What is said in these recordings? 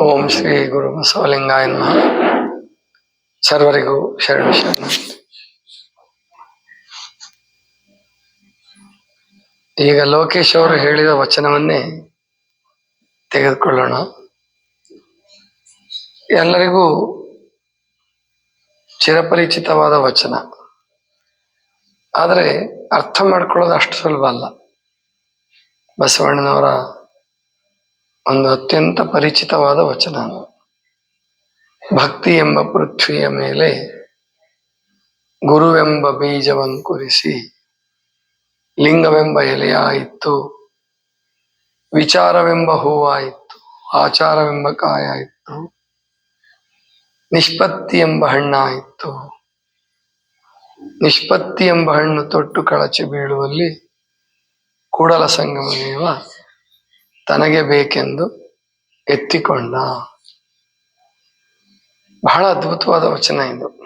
ಓಂ ಶ್ರೀ ಗುರು ಬಸವಲಿಂಗಾಯ ಸರ್ವರಿಗೂ ಶರಣ ಶರಣ. ಈಗ ಲೋಕೇಶ್ ಅವರು ಹೇಳಿದ ವಚನವನ್ನೇ ತೆಗೆದುಕೊಳ್ಳೋಣ. ಎಲ್ಲರಿಗೂ ಚಿರಪರಿಚಿತವಾದ ವಚನ. ಆದರೆ ಅರ್ಥ ಮಾಡ್ಕೊಳ್ಳೋದು ಅಷ್ಟು ಸುಲಭ ಅಲ್ಲ. ಬಸವಣ್ಣನವರ ಒಂದು ಅತ್ಯಂತ ಪರಿಚಿತವಾದ ವಚನ. ಭಕ್ತಿ ಎಂಬ ಪೃಥ್ವಿಯ ಮೇಲೆ ಗುರುವೆಂಬ ಬೀಜವನ್ನು ಕುರಿಸಿ ಲಿಂಗವೆಂಬ ಎಲೆಯಾಯಿತು ವಿಚಾರವೆಂಬ ಹೂವಾಯಿತು ಆಚಾರವೆಂಬ ಕಾಯಾಯಿತು ನಿಷ್ಪತ್ತಿ ಎಂಬ ಹಣ್ಣಾಯಿತು ನಿಷ್ಪತ್ತಿ ಎಂಬ ಹಣ್ಣು ತೊಟ್ಟು ಕಳಚಿ ಬೀಳುವಲ್ಲಿ ಕೂಡಲ ಸಂಗಮದೇವ ತನಗೆ ಬೇಕೆಂದು ಎತ್ತಿಕೊಂಡ. ಬಹಳ ಅದ್ಭುತವಾದ ವಚನ ಇದು.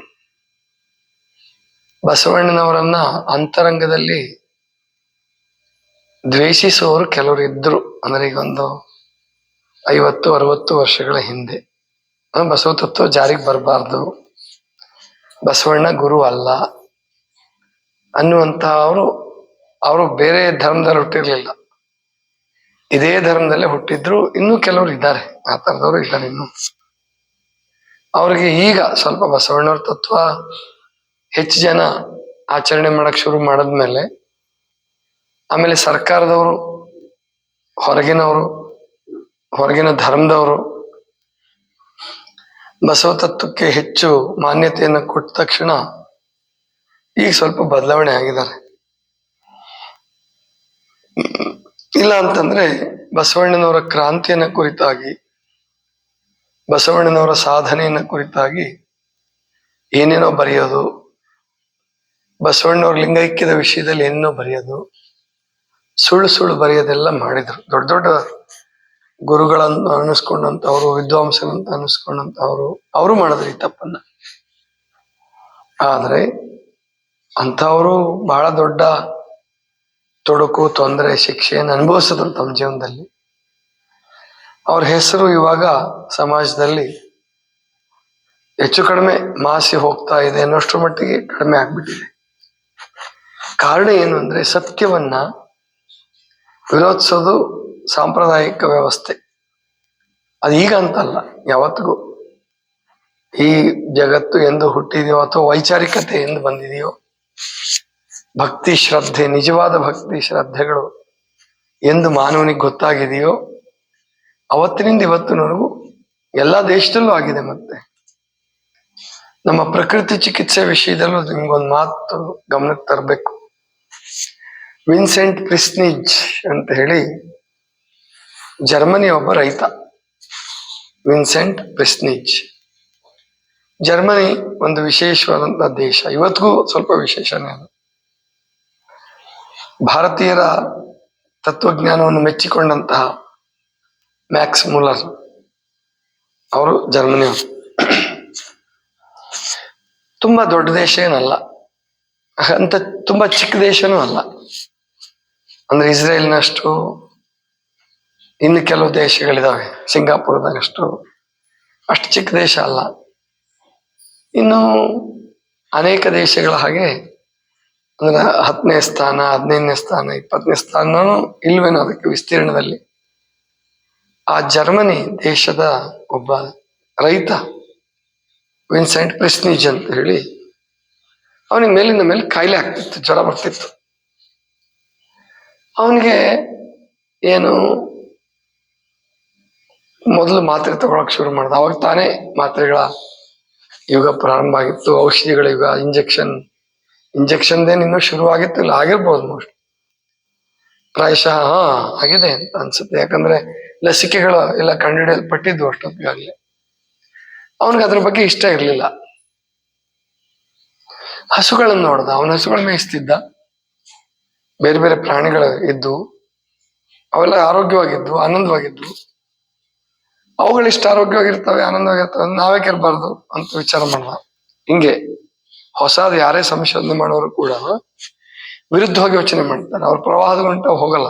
ಬಸವಣ್ಣನವರನ್ನ ಅಂತರಂಗದಲ್ಲಿ ದ್ವೇಷಿಸುವವರು ಕೆಲವರು ಇದ್ರು. ಅಂದ್ರೆ ಈಗ ಒಂದು ಐವತ್ತು, ಅರವತ್ತು ವರ್ಷಗಳ ಹಿಂದೆ. ಬಸವ ತತ್ವ ಜಾರಿಗೆ ಬರಬಾರ್ದು. ಬಸವಣ್ಣ ಗುರು ಅಲ್ಲ. ಅನ್ನುವಂತಹ ಅವರು ಅವರು ಬೇರೆ ಧರ್ಮದಲ್ಲಿ ಹುಟ್ಟಿರ್ಲಿಲ್ಲ. ಇದೇ ಧರ್ಮದಲ್ಲೇ ಹುಟ್ಟಿದ್ರು, ಇನ್ನೂ ಕೆಲವರು ಇದ್ದಾರೆ. ಆ ಥರದವರು ಇದ್ದಾರೆ ಇನ್ನು. ಅವ್ರಿಗೆ ಈಗ ಸ್ವಲ್ಪ ಬಸವಣ್ಣವ್ರ ತತ್ವ, ಹೆಚ್ಚು ಜನ ಆಚರಣೆ ಮಾಡಕ್ ಶುರು ಮಾಡಿದ್ಮೇಲೆ, ಆಮೇಲೆ ಸರ್ಕಾರದವರು, ಹೊರಗಿನವರು, ಹೊರಗಿನ ಧರ್ಮದವರು, ಬಸವ ತತ್ವಕ್ಕೆ ಹೆಚ್ಚು ಮಾನ್ಯತೆಯನ್ನು ಕೊಟ್ಟ ತಕ್ಷಣ ಈಗ ಸ್ವಲ್ಪ ಬದಲಾವಣೆ ಆಗಿದ್ದಾರೆ. ಇಲ್ಲ ಅಂತಂದ್ರೆ ಬಸವಣ್ಣನವರ ಕ್ರಾಂತಿಯನ್ನ ಕುರಿತಾಗಿ, ಬಸವಣ್ಣನವರ ಸಾಧನೆಯನ್ನ ಕುರಿತಾಗಿ ಏನೇನೋ ಬರೆಯೋದು ಬಸವಣ್ಣವ್ರ ಲಿಂಗೈಕ್ಯದ ವಿಷಯದಲ್ಲಿ ಏನೇನೋ ಬರೆಯೋದು, ಸುಳ್ಳು ಸುಳ್ಳು ಬರೆಯೋದೆಲ್ಲ ಮಾಡಿದ್ರು. ದೊಡ್ಡ ದೊಡ್ಡ ಗುರುಗಳನ್ನು ಅನ್ನಿಸ್ಕೊಂಡಂತವ್ರು ವಿದ್ವಾಂಸರಂತ ಅನ್ನಿಸ್ಕೊಂಡಂತವ್ರು ಅವರು ಮಾಡಿದ್ರು ಈ ತಪ್ಪನ್ನ. ಆದ್ರೆ ಅಂಥವರು ಬಹಳ ದೊಡ್ಡ ತೊಡಕು, ತೊಂದರೆ ಶಿಕ್ಷೆಯನ್ನು ಅನುಭವಿಸಿದ್ರು ತಮ್ಮ ಜೀವನದಲ್ಲಿ. ಅವ್ರ ಹೆಸರು ಇವಾಗ ಸಮಾಜದಲ್ಲಿ ಹೆಚ್ಚು ಕಡಿಮೆ ಮಾಸಿ ಹೋಗ್ತಾ ಇದೆ ಅನ್ನೋಷ್ಟು ಮಟ್ಟಿಗೆ ಕಡಿಮೆ ಆಗ್ಬಿಟ್ಟಿದೆ. ಕಾರಣ ಏನು ಅಂದ್ರೆ ಸತ್ಯವನ್ನ ವಿರೋಧಿಸೋದು ಸಾಂಪ್ರದಾಯಿಕ ವ್ಯವಸ್ಥೆ. ಅದು ಈಗ ಅಂತಲ್ಲ, ಯಾವತ್ತಿಗೂ. ಈ ಜಗತ್ತು ಎಂದು ಹುಟ್ಟಿದೆಯೋ ಅಥವಾ ವೈಚಾರಿಕತೆ ಎಂದು ಬಂದಿದೆಯೋ ಭಕ್ತಿ ಶ್ರದ್ಧೆ, ನಿಜವಾದ ಭಕ್ತಿ ಶ್ರದ್ಧೆಗಳು ಎಂದು ಮಾನವನಿಗೆ ಗೊತ್ತಾಗಿದೆಯೋ, ಅವತ್ತಿನಿಂದ ಇವತ್ತಿನವರೆಗೂ ಎಲ್ಲ ದೇಶದಲ್ಲೂ ಆಗಿದೆ ಮತ್ತೆ. ನಮ್ಮ ಪ್ರಕೃತಿ ಚಿಕಿತ್ಸೆ ವಿಷಯದಲ್ಲೂ ನಿಮ್ಗೊಂದು ಮಾತು ಗಮನಕ್ಕೆ ತರಬೇಕು. ವಿನ್ಸೆಂಟ್ ಪ್ರಿಸ್ನಿಜ್ ಅಂತ ಹೇಳಿ ಜರ್ಮನಿ ಒಬ್ಬ ರೈತ, ವಿನ್ಸೆಂಟ್ ಪ್ರಿಸ್ನಿಜ್. ಜರ್ಮನಿ ಒಂದು ವಿಶೇಷವಾದಂತಹ ದೇಶ. ಇವತ್ತಿಗೂ ಸ್ವಲ್ಪ ವಿಶೇಷನೇ ಅದು. ಭಾರತೀಯರ ತತ್ವಜ್ಞಾನವನ್ನು ಮೆಚ್ಚಿಕೊಂಡಂತಹ ಮ್ಯಾಕ್ಸ್ ಮುಲರ್ ಅವರು ಜರ್ಮನಿಯವರು. ತುಂಬ ದೊಡ್ಡ ದೇಶ ಏನಲ್ಲ, ಅಂತ ತುಂಬ ಚಿಕ್ಕ ದೇಶನೂ ಅಲ್ಲ. ಅಂದ್ರೆ ಇಸ್ರೇಲ್ನಷ್ಟು, ಇನ್ನು ಕೆಲವು ದೇಶಗಳಿದಾವೆ ಸಿಂಗಾಪುರದಾಗಷ್ಟು ಅಷ್ಟು ಚಿಕ್ಕ ದೇಶ ಅಲ್ಲ. ಇನ್ನು ಅನೇಕ ದೇಶಗಳ ಹಾಗೆ ಅಂದ್ರೆ ಹತ್ತನೇ ಸ್ಥಾನ, ಹದಿನೈದನೇ ಸ್ಥಾನ, ಇಪ್ಪತ್ತನೇ ಸ್ಥಾನನೂ ಇಲ್ವೇನೋ ಅದಕ್ಕೆ ವಿಸ್ತೀರ್ಣದಲ್ಲಿ. ಆ ಜರ್ಮನಿ ದೇಶದ ಒಬ್ಬ ರೈತ ವಿನ್ಸೆಂಟ್ ಪ್ರಿಸ್ನಿಜ್ ಅಂತ ಹೇಳಿ, ಅವನಿಗೆ ಮೇಲಿಂದ ಮೇಲೆ ಕಾಯಿಲೆ ಆಗ್ತಿತ್ತು, ಜ್ವರ ಬರ್ತಿತ್ತು. ಅವನಿಗೆ ಏನು, ಮೊದಲು ಮಾತ್ರೆ ತಗೊಳಕ್ ಶುರು ಮಾಡ್ದ. ಅವಾಗ ತಾನೇ ಮಾತ್ರೆಗಳ ಯುಗ ಪ್ರಾರಂಭ ಆಗಿತ್ತು, ಔಷಧಿಗಳ ಯುಗ, ಇಂಜೆಕ್ಷನ್ ಇಂಜೆಕ್ಷನ್ದೇನು ಇನ್ನೂ ಶುರುವಾಗಿತ್ತು ಇಲ್ಲ, ಆಗಿರ್ಬೋದು ಮೋಸ್ಟ್ ಪ್ರಾಯಶಃ ಹಾ, ಆಗಿದೆ ಅಂತ ಅನ್ಸುತ್ತೆ. ಯಾಕಂದ್ರೆ ಲಸಿಕೆಗಳು ಎಲ್ಲ ಕಂಡುಹಿಡಿಯಲ್ಪಟ್ಟಿದ್ದು ಅಷ್ಟೊತ್ತಿಗಾಗಲೇ. ಅವನಿಗೆ ಅದ್ರ ಬಗ್ಗೆ ಇಷ್ಟ ಇರಲಿಲ್ಲ. ಹಸುಗಳನ್ನು ನೋಡ್ದ. ಅವನ ಹಸುಗಳ ಮೇಯಿಸ್ತಿದ್ದ. ಬೇರೆ ಬೇರೆ ಪ್ರಾಣಿಗಳು ಇದ್ದು, ಅವೆಲ್ಲ ಆರೋಗ್ಯವಾಗಿದ್ದು, ಆನಂದವಾಗಿದ್ದು. ಅವುಗಳು ಇಷ್ಟ ಆರೋಗ್ಯವಾಗಿರ್ತವೆ, ಆನಂದವಾಗಿರ್ತವೆ, ನಾವೇ ಕೇಳಬಾರ್ದು ಅಂತ ವಿಚಾರ ಮಾಡುವ ಹಿಂಗೆ ಹೊಸದು ಯಾರೇ ಸಂಶೋಧನೆ ಮಾಡೋರು ಕೂಡ ವಿರುದ್ಧವಾಗಿ ಯೋಚನೆ ಮಾಡ್ತಾರೆ. ಅವ್ರ ಪ್ರವಾಹದ ಹೋಗಲ್ಲ.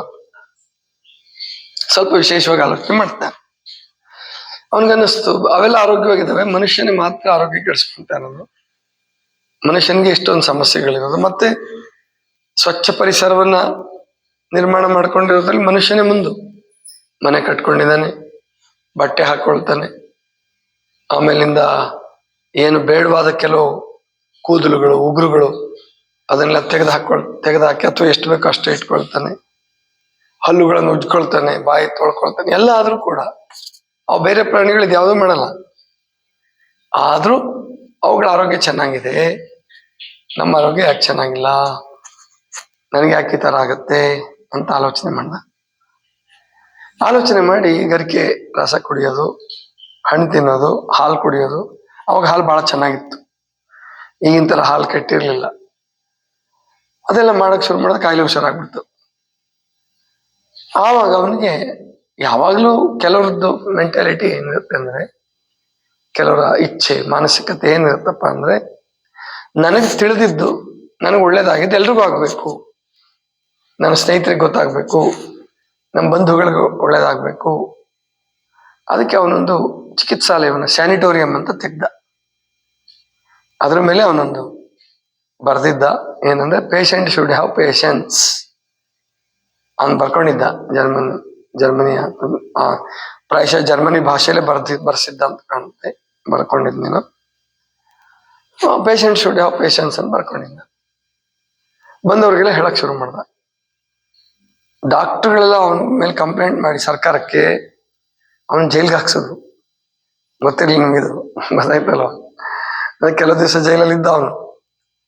ಸ್ವಲ್ಪ ವಿಶೇಷವಾಗಿ ಆಲೋಚನೆ ಮಾಡ್ತಾರೆ. ಅವನಿಗನ್ನಿಸ್ತು, ಅವೆಲ್ಲ ಆರೋಗ್ಯವಾಗಿದ್ದಾವೆ, ಮನುಷ್ಯನೇ ಮಾತ್ರ ಆರೋಗ್ಯ ಕೆಡಿಸ್ಕೊಂತಾನದು ಮನುಷ್ಯನಿಗೆ ಇಷ್ಟೊಂದು ಸಮಸ್ಯೆಗಳಿರೋದು. ಮತ್ತೆ ಸ್ವಚ್ಛ ಪರಿಸರವನ್ನ ನಿರ್ಮಾಣ ಮಾಡ್ಕೊಂಡಿರೋದ್ರಲ್ಲಿ ಮನುಷ್ಯನೇ ಮುಂದು. ಮನೆ ಕಟ್ಕೊಂಡಿದ್ದಾನೆ, ಬಟ್ಟೆ ಹಾಕೊಳ್ತಾನೆ. ಆಮೇಲಿಂದ ಏನು ಬೇಡವಾದ ಕೆಲವು ಕೂದಲುಗಳು, ಉಗುರುಗಳು, ಅದನ್ನೆಲ್ಲ ತೆಗೆದು ಹಾಕೊಳ್ ತೆಗೆದು ಹಾಕಿ ಅಥವಾ ಎಷ್ಟು ಬೇಕೋ ಅಷ್ಟೇ ಇಟ್ಕೊಳ್ತಾನೆ. ಹಲ್ಲುಗಳನ್ನು ಉಜ್ಕೊಳ್ತಾನೆ, ಬಾಯಿ ತೊಳ್ಕೊಳ್ತಾನೆ, ಎಲ್ಲ ಆದರೂ ಕೂಡ ಅವು ಬೇರೆ ಪ್ರಾಣಿಗಳು ಯಾವುದೂ ಮಾಡಲ್ಲ. ಆದರೂ ಅವುಗಳ ಆರೋಗ್ಯ ಚೆನ್ನಾಗಿದೆ. ನಮ್ಮ ಆರೋಗ್ಯ ಯಾಕೆ ಚೆನ್ನಾಗಿಲ್ಲ? ನನಗೆ ಯಾಕೆ ಈ ತರ ಆಗುತ್ತೆ ಅಂತ ಆಲೋಚನೆ ಮಾಡ್ದ. ಆಲೋಚನೆ ಮಾಡಿ ಗರಿಕೆ ರಸ ಕುಡಿಯೋದು, ಹಣ್ಣು ತಿನ್ನೋದು, ಹಾಲು ಕುಡಿಯೋದು, ಅವಾಗ ಹಾಲು ಬಹಳ ಚೆನ್ನಾಗಿತ್ತು. ಈಗಿನ ತರ ಹಾಲು ಕಟ್ಟಿರ್ಲಿಲ್ಲ. ಅದೆಲ್ಲ ಮಾಡಕ್ ಶುರು ಮಾಡಿದ ಕಾಯಿಲೆ ಹುಷಾರಾಗ್ಬಿಡ್ತು. ಆವಾಗ ಅವನಿಗೆ ಯಾವಾಗಲೂ ಕೆಲವ್ರದ್ದು ಮೆಂಟಾಲಿಟಿ ಏನಿರುತ್ತೆ ಅಂದ್ರೆ, ಕೆಲವರ ಇಚ್ಛೆ, ಮಾನಸಿಕತೆ ಏನಿರುತ್ತಪ್ಪ ಅಂದ್ರೆ, ನನಗೆ ತಿಳಿದಿದ್ದು, ನನಗೆ ಒಳ್ಳೇದಾಗಿದ್ದು ಎಲ್ರಿಗೂ ಆಗ್ಬೇಕು. ನನ್ನ ಸ್ನೇಹಿತರಿಗೆ ಗೊತ್ತಾಗ್ಬೇಕು. ನಮ್ಮ ಬಂಧುಗಳಿಗೆ ಒಳ್ಳೇದಾಗ್ಬೇಕು. ಅದಕ್ಕೆ ಅವನೊಂದು ಚಿಕಿತ್ಸಾಲಯವನ್ನು, ಸ್ಯಾನಿಟೋರಿಯಂ ಅಂತ ತೆಗ್ದ. ಅದ್ರ ಮೇಲೆ ಅವನೊಂದು ಬರ್ದಿದ್ದ, ಏನಂದ್ರೆ ಪೇಷಂಟ್ ಶುಡ್ ಹ್ಯಾವ್ ಪೇಷನ್ಸ್ ಅವ್ನು ಬರ್ಕೊಂಡಿದ್ದ ಜರ್ಮನ್ ಜರ್ಮನಿಯ ಪ್ರಾಯಶಃ ಜರ್ಮನಿ ಭಾಷೆಯಲ್ಲೇ ಬರ್ದಿ, ಬರ್ಸಿದ್ದ ಅಂತ ಕಾಣುತ್ತೆ. ಬರ್ಕೊಂಡಿದ್ ನೀನು. ಪೇಷಂಟ್ ಶುಡ್ ಹ್ಯಾವ್ ಪೇಷನ್ಸ್ ಅಂತ ಬರ್ಕೊಂಡಿದ್ದ. ಬಂದವ್ರಿಗೆಲ್ಲ ಹೇಳಕ್ ಶುರು ಮಾಡ್ದ. ಡಾಕ್ಟರ್ಗಳೆಲ್ಲ ಅವನ ಮೇಲೆ ಕಂಪ್ಲೇಂಟ್ ಮಾಡಿ ಸರ್ಕಾರಕ್ಕೆ, ಅವನ್ ಜೈಲ್ಗೆ ಹಾಕ್ಸಿದ್ರು ಗೊತ್ತಿರ್ಲಿ ನಿಮಗಿದು ಗೊತ್ತಾಯ್ತಲ್ಲ ಕೆಲವು ದಿವಸ ಜೈಲಲ್ಲಿ ಇದ್ದ ಅವನು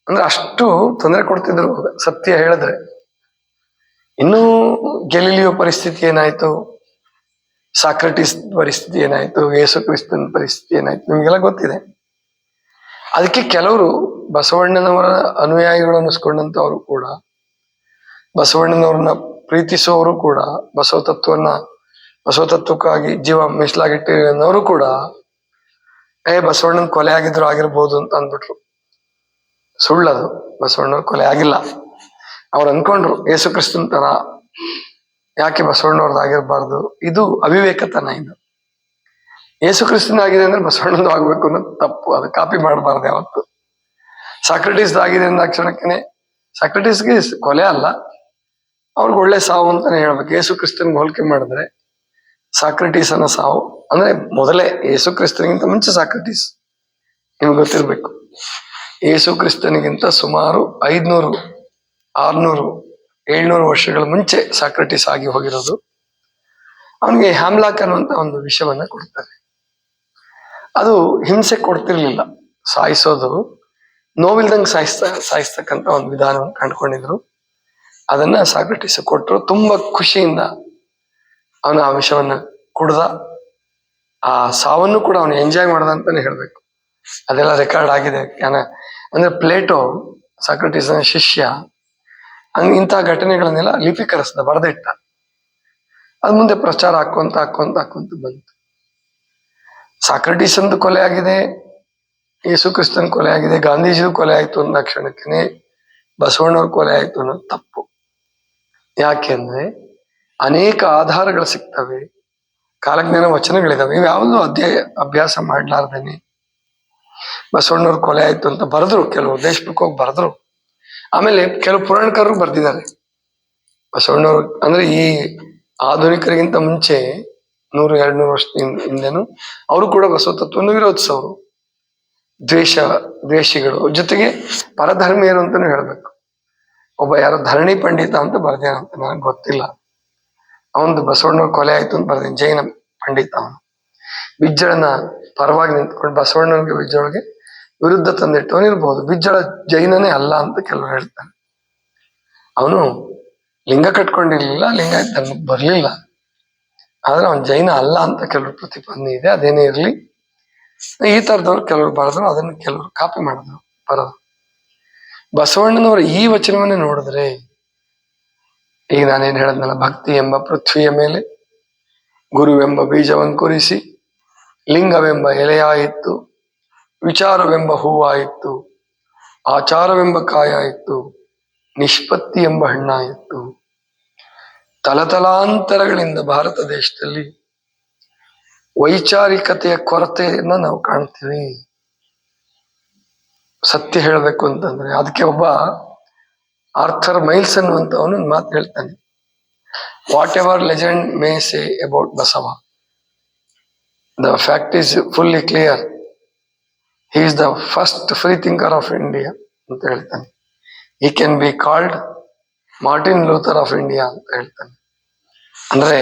ಅಂದ್ರೆ ಅಷ್ಟು ತೊಂದರೆ ಕೊಡ್ತಿದ್ರು, ಸತ್ಯ ಹೇಳಿದ್ರೆ. ಇನ್ನೂ ಗೆಲಿಲಿಯೋ ಪರಿಸ್ಥಿತಿ ಏನಾಯ್ತು? ಸಾಕ್ರೆಟಿಸ್ ಪರಿಸ್ಥಿತಿ ಏನಾಯ್ತು? ಯೇಸು ಕ್ರಿಸ್ತನ ಪರಿಸ್ಥಿತಿ ಏನಾಯ್ತು? ನಿಮಗೆಲ್ಲ ಗೊತ್ತಿದೆ. ಅದಕ್ಕೆ ಕೆಲವರು ಬಸವಣ್ಣನವರ ಅನುಯಾಯಿಗಳು ಅನ್ನಿಸ್ಕೊಂಡಂತವರು ಕೂಡ. ಬಸವಣ್ಣನವ್ರನ್ನ ಪ್ರೀತಿಸುವವರು ಕೂಡ, ಬಸವ ತತ್ವವನ್ನ, ಬಸವ ತತ್ವಕ್ಕಾಗಿ ಜೀವ ಮೀಸಲಾಗಿಟ್ಟಿರೋರು ಕೂಡ ಏ, ಬಸವಣ್ಣನ ಕೊಲೆ ಆಗಿದ್ರು ಆಗಿರ್ಬೋದು ಅಂತ ಅಂದ್ಬಿಟ್ರು. ಸುಳ್ಳದು, ಬಸವಣ್ಣವ್ರ ಕೊಲೆ ಆಗಿಲ್ಲ. ಅವ್ರು ಅನ್ಕೊಂಡ್ರು, ಯೇಸು ಕ್ರಿಸ್ತನ್ ತರ ಯಾಕೆ ಬಸವಣ್ಣವ್ರದ್ದು ಆಗಿರ್ಬಾರ್ದು? ಇದು ಅವಿವೇಕತನ ಇದು. ಯೇಸು ಕ್ರಿಸ್ತನ್ ಆಗಿದೆ ಅಂದ್ರೆ ಬಸವಣ್ಣನದು ಆಗ್ಬೇಕು ಅನ್ನೋದು ತಪ್ಪು, ಅದು ಕಾಪಿ ಮಾಡಬಾರ್ದು ಯಾವತ್ತು. ಸಾಕ್ರೆಟಿಸ್ ಆಗಿದೆ ಅಂದ ಕ್ಷಣಕ್ಕೆ ಸಾಕ್ರೆಟಿಸ್ಗೆ ಕೊಲೆ ಅಲ್ಲ, ಅವ್ರಿಗೆ ಒಳ್ಳೆ ಸಾವು ಅಂತಾನೆ ಹೇಳ್ಬೇಕು. ಯೇಸು ಕ್ರಿಸ್ತನ್ಗೆ ಹೋಲಿಕೆ ಮಾಡಿದ್ರೆ ಸಾಕ್ರೆಟಿಸ್ ಅನ್ನೋ ಸಾವು. ಅಂದ್ರೆ ಮೊದಲೇ ಯೇಸು ಕ್ರಿಸ್ತನಿಗಿಂತ ಮುಂಚೆ ಸಾಕ್ರೆಟೀಸ್. ನಿಮ್ಗೆ ಗೊತ್ತಿರ್ಬೇಕು. ಯೇಸು ಕ್ರಿಸ್ತನಿಗಿಂತ ಸುಮಾರು ಐದ್ನೂರು, ಆರ್ನೂರು, ಏಳ್ನೂರು ವರ್ಷಗಳ ಮುಂಚೆ ಸಾಕ್ರೆಟೀಸ್ ಆಗಿ ಹೋಗಿರೋದು. ಅವನಿಗೆ ಹ್ಯಾಮ್ಲಾಕ್ ಅನ್ನುವಂತ ಒಂದು ವಿಷಯವನ್ನ ಕೊಡ್ತಾರೆ. ಅದು ಹಿಂಸೆ ಕೊಡ್ತಿರ್ಲಿಲ್ಲ. ಸಾಯಿಸೋದು, ನೋವಿಲ್ದಂಗೆ ಸಾಯಿಸ್ತಾ, ಸಾಯಿಸ್ತಕ್ಕಂಥ ಒಂದು ವಿಧಾನವನ್ನು ಕಂಡುಕೊಂಡಿದ್ರು. ಅದನ್ನ ಸಾಕ್ರೆಟೀಸ್ ಕೊಟ್ಟರು ತುಂಬಾ ಖುಷಿಯಿಂದ ಅವನ ಆ ವಿಷವನ್ನ ಕುಡ್ದ, ಆ ಸಾವನ್ನು ಕೂಡ ಅವನು ಎಂಜಾಯ್ ಮಾಡ್ದ ಅಂತಾನೆ ಹೇಳ್ಬೇಕು. ಅದೆಲ್ಲ ರೆಕಾರ್ಡ್ ಆಗಿದೆ. ಅಂದ್ರೆ ಪ್ಲೇಟೋ ಸಾಕ್ರೆಟಿಸ್ ಶಿಷ್ಯ ಇಂತಹ ಘಟನೆಗಳನ್ನೆಲ್ಲ ಲಿಪಿಕರಿಸ್ದ ಬರೆದಿಟ್ಟ ಅದ್ ಮುಂದೆ ಪ್ರಚಾರ ಹಾಕೊಂತ ಹಾಕೊಂತ ಹಾಕೊಂತ ಬಂತು. ಸಾಕ್ರೆಟಿಸ್ ಅಂದು ಕೊಲೆ ಆಗಿದೆ ಯೇಸು ಕ್ರಿಸ್ತನ್ ಕೊಲೆ ಆಗಿದೆ, ಗಾಂಧೀಜಿದು ಕೊಲೆ ಆಯ್ತು ಅಂದ ಕ್ಷಣಕ್ಕೆ ಬಸವಣ್ಣವ್ರ ಕೊಲೆ ಆಯ್ತು ಅನ್ನೋದು ತಪ್ಪು. ಯಾಕೆಂದ್ರೆ ಅನೇಕ ಆಧಾರಗಳು ಸಿಗ್ತವೆ. ಕಾಲಜ್ಞಾನ ವಚನಗಳಿದಾವೆ. ಇವ್ ಯಾವುದು ಅಧ್ಯಾಯ ಅಭ್ಯಾಸ ಮಾಡ್ಲಾರ್ದೇನೆ. ಬಸವಣ್ಣವ್ರ ಕೊಲೆ ಆಯ್ತು ಅಂತ ಬರೆದ್ರು ಕೆಲವು ದೇಶಕ್ಕೆ ಬರೆದ್ರು. ಆಮೇಲೆ ಕೆಲವು ಪುರಾಣಕಾರರು ಬರ್ದಿದ್ದಾರೆ. ಬಸವಣ್ಣವ್ರು ಅಂದ್ರೆ ಈ ಆಧುನಿಕರಿಗಿಂತ ಮುಂಚೆ ನೂರು ಎರಡ್ ನೂರು ವರ್ಷದ ಹಿಂ- ಹಿಂದೆನು ಅವರು ಕೂಡ ಬಸವ ತತ್ವವನ್ನು ವಿರೋಧಿಸೋರು. ದ್ವೇಷ, ದ್ವೇಷಿಗಳು. ಜೊತೆಗೆ ಪರಧರ್ಮೀಯರು ಅಂತಾನು ಹೇಳ್ಬೇಕು. ಒಬ್ಬ ಯಾರೋ ಧರಣಿ ಪಂಡಿತ ಅಂತ ಬರ್ದೇನಂತ ನನಗೆ ಗೊತ್ತಿಲ್ಲ. ಅವನದು ಬಸವಣ್ಣ ಕೊಲೆ ಆಯ್ತು ಅಂತ ಬರ್ತೀನಿ ಜೈನ ಪಂಡಿತ ಅವನು. ಬಿಜ್ಜಳನ ಪರವಾಗಿ ನಿಂತ್ಕೊಂಡು ಬಸವಣ್ಣನಿಗೆ ಬಿಜ್ಜಳಿಗೆ ವಿರುದ್ಧ ತಂದಿಟ್ಟವನಿರ್ಬೋದು ಬಿಜ್ಜಳ ಜೈನನೇ ಅಲ್ಲ ಅಂತ ಕೆಲವರು ಹೇಳ್ತಾರೆ. ಅವನು ಲಿಂಗ ಕಟ್ಕೊಂಡಿರ್ಲಿಲ್ಲ, ಲಿಂಗ ಧರ್ಮಕ್ಕೆ ಬರ್ಲಿಲ್ಲ. ಆದ್ರೆ ಅವನ್ ಜೈನ ಅಲ್ಲ ಅಂತ ಕೆಲವರು ಪ್ರತಿಪಾದನೆ ಇದೆ. ಅದೇನೇ ಇರಲಿ. ಈ ತರದವ್ರು ಕೆಲವರು ಬರೆದ್ರು, ಅದನ್ನ ಕೆಲವರು ಕಾಪಿ ಮಾಡಿದ್ರು ಬರೋದು ಬಸವಣ್ಣನವರ ಈ ವಚನವನ್ನೇ ನೋಡಿದ್ರೆ ಈಗ ನಾನೇನ್ ಹೇಳದ್ನಲ್ಲ, ಭಕ್ತಿ ಎಂಬ ಪೃಥ್ವಿಯ ಮೇಲೆ ಗುರುವೆಂಬ ಬೀಜವನ್ನು ಕುರಿಸಿ, ಲಿಂಗವೆಂಬ ಎಲೆಯಾಯಿತು ವಿಚಾರವೆಂಬ ಹೂವಾಯಿತು ಆಚಾರವೆಂಬ ಕಾಯಾಯಿತು ನಿಷ್ಪತ್ತಿ ಎಂಬ ಹಣ್ಣಾಯಿತು ತಲತಲಾಂತರಗಳಿಂದ ಭಾರತ ದೇಶದಲ್ಲಿ ವೈಚಾರಿಕತೆಯ ಕೊರತೆಯನ್ನ ನಾವು ಕಾಣ್ತೀವಿ. ಸತ್ಯ ಹೇಳಬೇಕು ಅಂತಂದ್ರೆ, ಅದಕ್ಕೆ ಒಬ್ಬ ಆರ್ಥರ್ ಮೈಲ್ಸ್ ಅನ್ನುವಂಥವನು ಮಾತು ಹೇಳ್ತಾನೆ. Whatever legend may say about Basava the fact is fully clear he is the first free thinker of India ಅಂತ ಹೇಳ್ತಾನೆ. He can be called Martin Luther of India ಅಂತ ಹೇಳ್ತಾನೆ. ಅಂದ್ರೆ